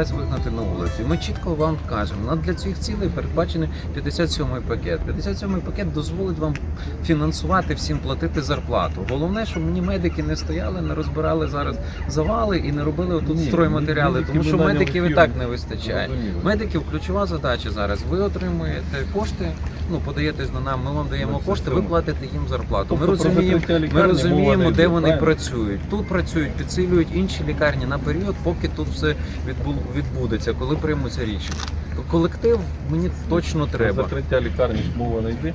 дасть вигнати на вулицю. Ми чітко вам кажемо, на для цих цілей передбачений 57-й пакет. 57-й пакет дозволить вам фінансувати всім платити зарплату. Головне, щоб мені медики не стояли, не розбирали зараз завали і не робили тут стройматеріали, тому що медиків і так не вистачає. Медиків ключова задача зараз. Ви отримуєте кошти, ну подаєтесь на нам, ми вам даємо кошти, ви платите їм зарплату. Ми Тобто розуміємо, ми розуміємо, де вони працюють. Тут працюють, підсилюють інші лікарні на період, поки тут все відбудеться, коли приймуться рішення. Колектив мені точно Про треба. закриття лікарні мова не йде.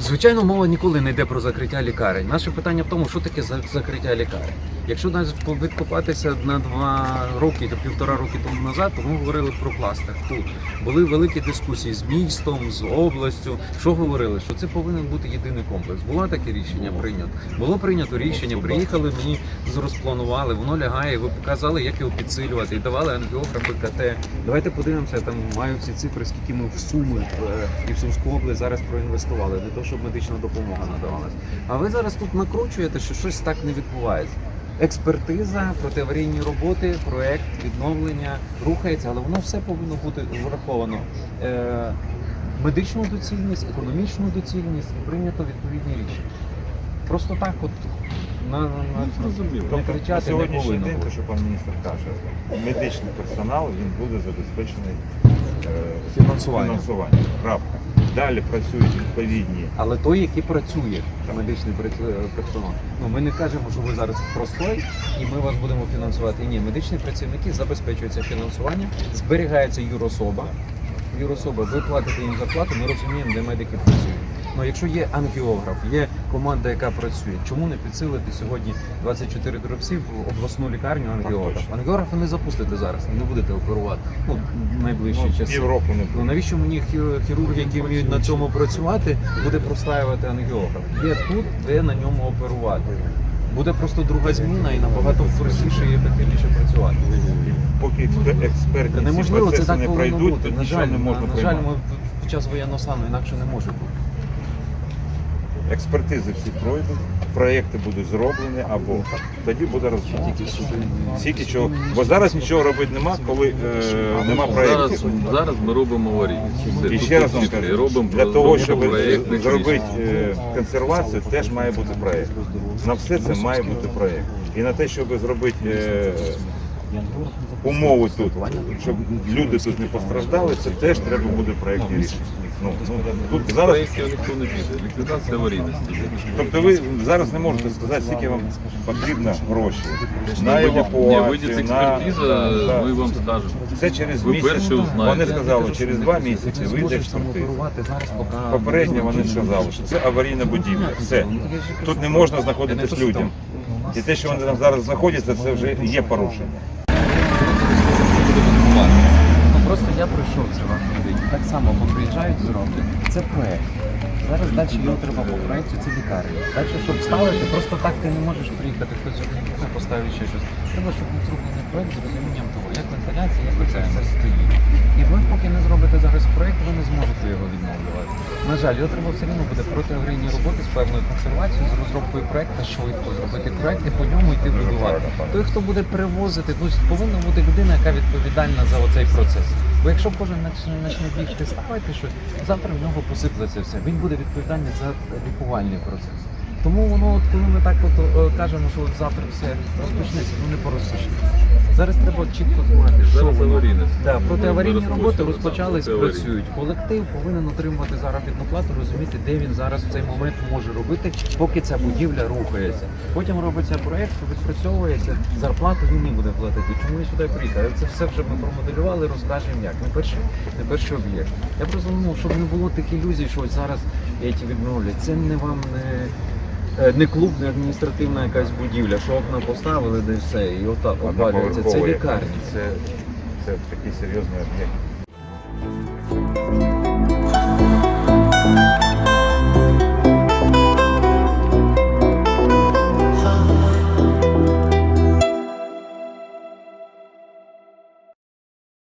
Звичайно, мова ніколи не йде про закриття лікарень. Наше питання в тому, що таке за- закриття лікарень. Якщо навіть відкопатися на два роки півтора роки тому назад, то ми говорили про кластер. Тут були великі дискусії з містом, з областю. Що говорили? Що це повинен бути єдиний комплекс. Було таке рішення прийнято. Було прийнято рішення. Приїхали мені розпланували, воно лягає. Ви показали, як його підсилювати, і давали ангіографи КТ. Давайте подивимося. Там маю всі цифри, скільки ми в Суми е, і в Сумську область зараз проінвестували для того, щоб медична допомога надавалась. А ви зараз тут накручуєте, що щось так не відбувається. Експертиза, протиаварійні роботи, проект відновлення рухається, але воно все повинно бути враховано. Е, медичну доцільність, економічну доцільність і прийнято відповідні рішення. Просто так, от на, на, на не Тобто на кричати не повинно день, те, що пан міністр каже, медичний персонал він буде забезпечений е, Фінансування. фінансуванням. Крапка. Далі працюють відповідні. Але той, який працює, медичний перс- персонал. Ну ми не кажемо, що ви зараз простой і ми вас будемо фінансувати. Ні, медичні працівники забезпечуються фінансування, зберігається юрособа. Юрособа, ви платите їм зарплату, ми розуміємо, де медики працюють. Ну якщо є ангіограф, є команда, яка працює, чому не підсилити сьогодні 24 дробців в обласну лікарню ангіограф? Ангіографа не запустите зараз, не будете оперувати. Ну найближчі Ну, часи. півроку не Ну навіщо мені хі- хірурги, які вміють на цьому працювати, буде простаювати ангіограф? Є тут, де на ньому оперувати. Буде просто друга зміна і набагато простіше і ефективніше працювати. Поки експер- експертні ці Неможливо, це так не пройдуть, бути. то На нічого жаль, не можна на, на жаль, приймати. ми під час воєнного стану інакше не може бути. Експертизи всі пройдуть, проєкти будуть зроблені, або тоді буде розвиток. Скільки чого. Бо зараз нічого робити нема, коли е, нема Зараз, проєктів. зараз ми робимо. Все, І тут ще раз вам чітко. І кажу, робимо для того, щоб зробити е, консервацію, теж має бути проєкт. На все це має бути проєкт. І на те, щоб зробити е, умови тут, щоб люди тут не постраждали, це теж треба буде проєктні рішення. Ну, ну, тут зараз, ніхто не піде. Ліквідація аварійності. тобто ви зараз не можете сказати, скільки вам потрібно грошей на Ні, евакуацію, вийде на, експертиза, Да. ми вам скажемо. Це через Ви місяць. перші узнаєте. Вони сказали, через два місяці вийде експертиза. Попередньо вони сказали, що це аварійна будівля. Все. Тут не можна знаходитись людям. І те, що вони там зараз знаходяться, це вже є порушення. Ну просто я пройшов це вам людей. Так само поприїжджають, зроблять. Це проект. Зараз далі його треба по проєкту, це лікарня. Далі, щоб ставити, просто так ти не можеш приїхати, хтось один поставить ще щось. Треба, щоб був зроблений проєкт з розумінням того, як вентиляція, як це все стоїть. І ви поки не зробите зараз проект, ви не зможете його відновлювати. На жаль, його треба все рівно буде протиаварійні роботи з певною консервацією, з розробкою проекту, швидко зробити проект і по ньому йти будувати. Той, хто буде привозити, ну повинна бути людина, яка відповідальна за оцей процес. Бо якщо кожен почне бігти, ставити щось, завтра в нього посиплеться все. Він буде відповідальний за лікувальний процес. Тому воно, от коли ми так от е, кажемо, що от завтра все розпочнеться, ну не порозпочнеться. Зараз треба чітко знати, що Зараз воно. аварійність. Да, протиаварійні розпочали, роботи так, розпочались, протиаварійні. працюють. Колектив повинен отримувати заробітну плату, розуміти, де він зараз в цей момент може робити, поки ця будівля рухається. Потім робиться проєкт, відпрацьовується, зарплату він не буде платити. Чому я сюди приїхав? Це все вже ми промоделювали, розкажемо як. Не перший, не перший об'єкт. Я просто ну, щоб не було тих ілюзій, що ось зараз ті відновлять. Це не вам не. Е, Не клуб, не адміністративна якась будівля, що окна поставили, де все, і отак обвалюється. Це лікарня. Це, це такий серйозний об'єкт.